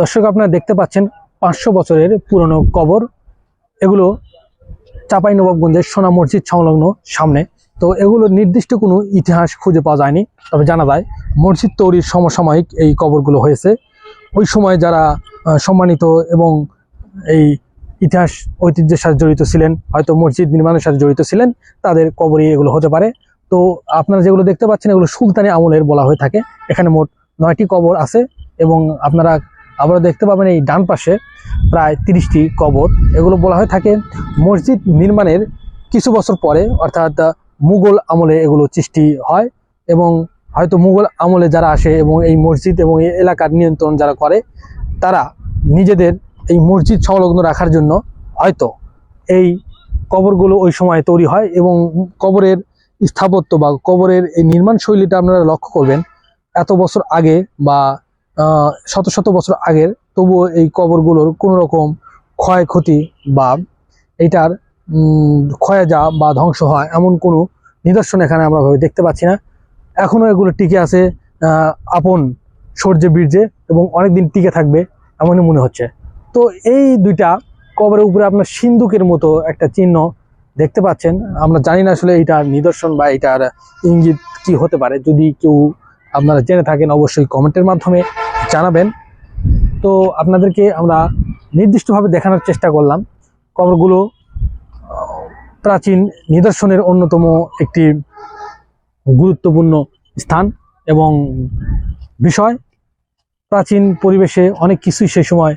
দর্শক, আপনারা দেখতে পাচ্ছেন পাঁচশো বছরের পুরনো কবর। এগুলো চাপাই নবাবগঞ্জের সোনা মসজিদ সংলগ্ন সামনে। তো এগুলো নির্দিষ্ট কোনো ইতিহাস খুঁজে পাওয়া যায়নি, তবে জানা যায় মসজিদ তৈরির সমসাময়িক এই কবরগুলো হয়েছে। ওই সময় যারা সম্মানিত এবং এই ইতিহাস ঐতিহ্যের সাথে জড়িত ছিলেন, হয়তো মসজিদ নির্মাণের সাথে জড়িত ছিলেন, তাদের কবরই এগুলো হতে পারে। তো আপনারা যেগুলো দেখতে পাচ্ছেন, এগুলো সুলতানি আমলের বলা হয়ে থাকে। এখানে মোট নয়টি কবর আছে এবং আপনারা আবার দেখতে পাবেন এই ডান পাশে প্রায় তিরিশটি কবর। এগুলো বলা হয়ে থাকে মসজিদ নির্মাণের কিছু বছর পরে, অর্থাৎ মুঘল আমলে এগুলো সৃষ্টি হয় এবং হয়তো মুঘল আমলে যারা আসে এবং এই মসজিদ এবং এই এলাকার নিয়ন্ত্রণ যারা করে, তারা নিজেদের এই মসজিদ সংলগ্ন রাখার জন্য হয়তো এই কবরগুলো ওই সময় তৈরি হয় এবং কবরের স্থাপত্য বা কবরের এই নির্মাণ শৈলীটা আপনারা লক্ষ্য করবেন, এত বছর আগে বা শত শত বছর আগের, তবুও এই কবরগুলোর কোনো রকম ক্ষয়ক্ষতি বা এটার ক্ষয়ে যাওয়া বা ধ্বংস হয় এমন কোনো নিদর্শন এখানে আমরা ভাবে দেখতে পাচ্ছি না। এখনও এগুলো টিকে আছে আপন সূর্যে বীর্যে এবং অনেকদিন টিকে থাকবে এমনই মনে হচ্ছে। তো এই দুইটা কবরের উপরে আপনার সিন্ধুকের মতো একটা চিহ্ন দেখতে পাচ্ছেন। আমরা জানি না আসলে এটার নিদর্শন বা এটার ইঙ্গিত কি হতে পারে। যদি কেউ আপনারা জেনে থাকেন, অবশ্যই কমেন্টের মাধ্যমে জানাবেন। তো আপনাদেরকে আমরা নির্দিষ্টভাবে দেখানোর চেষ্টা করলাম। কবরগুলো প্রাচীন নিদর্শনের অন্যতম একটি গুরুত্বপূর্ণ স্থান এবং বিষয়। প্রাচীন পরিবেশে অনেক কিছুই সেই সময়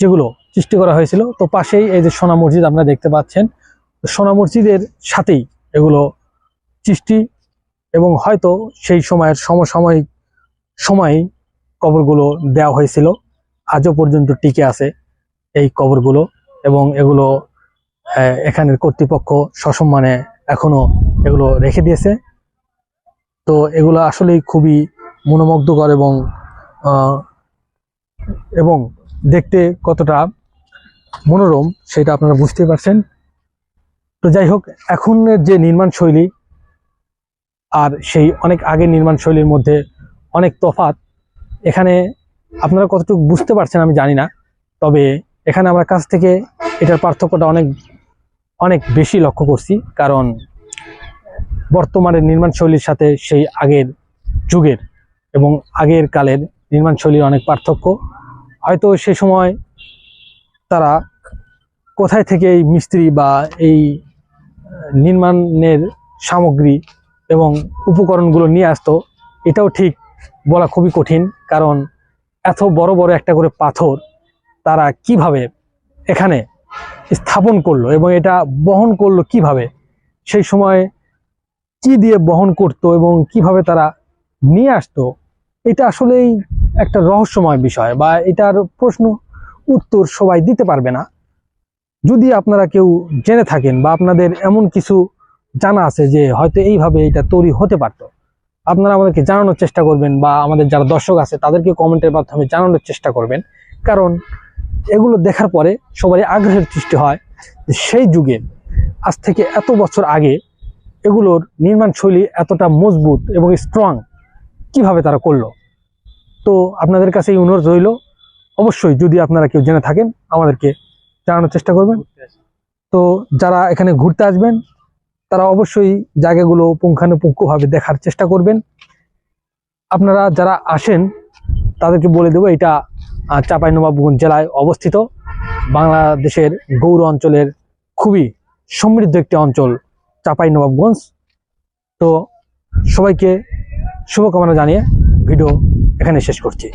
যেগুলো সৃষ্টি করা হয়েছিল। তো পাশেই এই যে সোনা মসজিদ আপনারা দেখতে পাচ্ছেন সোনা মসজিদের সাথেই এগুলো সৃষ্টি এবং হয়তো সেই সময়ের সমসাময়িক সময়েই কবরগুলো দেওয়া হয়েছিল। আজও পর্যন্ত টিকে আছে এই কবরগুলো এবং এগুলো এখানের কর্তৃপক্ষ সসম্মানে এখনও এগুলো রেখে দিয়েছে। তো এগুলো আসলেই খুবই মনোমুগ্ধকর এবং এবং দেখতে কতটা মনোরম সেটা আপনারা বুঝতে পারছেন। তো যাই হোক, এখনের যে নির্মাণ শৈলী আর সেই অনেক আগের নির্মাণ শৈলীর মধ্যে অনেক তফাৎ এখানে আপনারা কতটুকু বুঝতে পারছেন আমি জানি না, তবে এখানে আমরা কাছ থেকে এটার পার্থক্যটা অনেক অনেক বেশি লক্ষ্য করছি, কারণ বর্তমানের নির্মাণ শৈলীর সাথে সেই আগের যুগের এবং আগের কালের নির্মাণ শৈলীর অনেক পার্থক্য। হয়তো সে সময় তারা কোথায় থেকে এই মিস্ত্রি বা এই নির্মাণের সামগ্রী এবং উপকরণগুলো নিয়ে আসতো, এটাও ঠিক বলা খুবই কঠিন, কারণ এত বড় বড় একটা করে পাথর তারা কীভাবে এখানে স্থাপন করল এবং এটা বহন করল কীভাবে? সেই সময় কি দিয়ে বহন করতো এবং কীভাবে তারা নিয়ে আসতো? এটা আসলেই একটা রহস্যময় বিষয় বা এটার প্রশ্ন উত্তর সবাই দিতে পারবে না। যদি আপনারা কেউ জেনে থাকেন বা আপনাদের এমন কিছু জানা আছে যে হয়তো এইভাবে এটা তৈরি হতে পারতো। আপনারা আমাদেরকে জানানোর চেষ্টা করবেন বা আমাদের যারা দর্শক আছে তাদেরকে কমেন্টের মাধ্যমে জানানোর চেষ্টা করবেন। কারণ এগুলো দেখার পরে সবারই আগ্রহের সৃষ্টি হয় সেই যুগে আজ থেকে এত বছর আগে এগুলোর নির্মাণ শৈলী এতটা মজবুত এবং স্ট্রং কীভাবে তারা করল? তো আপনাদের কাছে এই অনুরোধ রইল অবশ্যই যদি আপনারা কেউ জেনে থাকেন আমাদেরকে জানানোর চেষ্টা করবেন। তো যারা এখানে ঘুরতে আসবেন তারা অবশ্যই জায়গাগুলো পুঙ্খানুপুঙ্খভাবে দেখার চেষ্টা করবেন। আপনারা যারা আসেন, তাদেরকে বলে দেবো, এটা চাঁপাইনবাবগঞ্জ জেলায় অবস্থিত। বাংলাদেশের গৌর অঞ্চলের খুবই সমৃদ্ধ একটি অঞ্চল, চাঁপাইনবাবগঞ্জ। তো সবাইকে শুভকামনা জানিয়ে ভিডিও এখানে শেষ করছি।